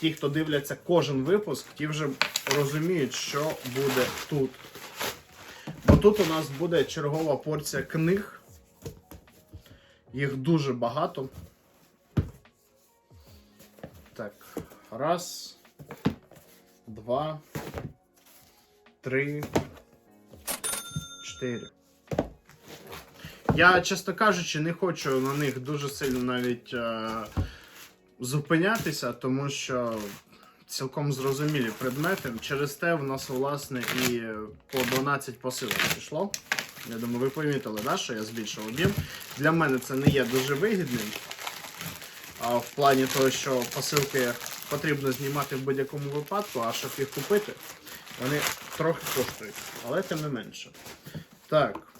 ті, хто дивляться кожен випуск, ті вже розуміють, що буде тут. Бо тут у нас буде чергова порція книг. Їх дуже багато. Так, раз, два, три, чотири. Я, чесно кажучи, не хочу на них дуже сильно навіть е, зупинятися, тому що цілком зрозумілі предмети. Через те в нас, власне, і по 12 посилок пішло. Я думаю, ви помітили, да, що я збільшив об'єм. Для мене це не є дуже вигідним. А в плані того, що посилки потрібно знімати в будь-якому випадку, а щоб їх купити, вони трохи коштують. Але тим не менше. Так.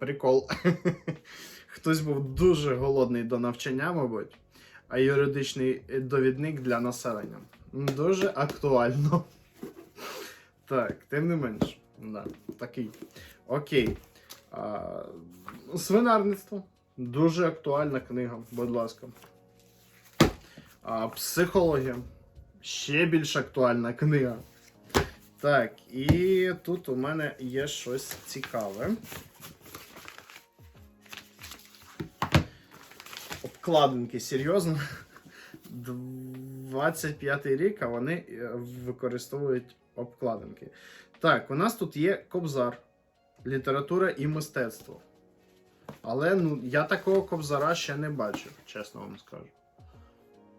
Прикол. Хтось був дуже голодний до навчання, мабуть, а юридичний довідник для населення. Дуже актуально. Так, тим не менш. Да, такий. Окей. А, свинарництво. Дуже актуальна книга, будь ласка. А, психологія. Ще більш актуальна книга. Так, і тут у мене є щось цікаве. Обкладинки, серйозно. 25-й рік, а вони е, використовують обкладинки. Так, у нас тут є кобзар, література і мистецтво. Але ну, я такого кобзара ще не бачив, чесно вам скажу.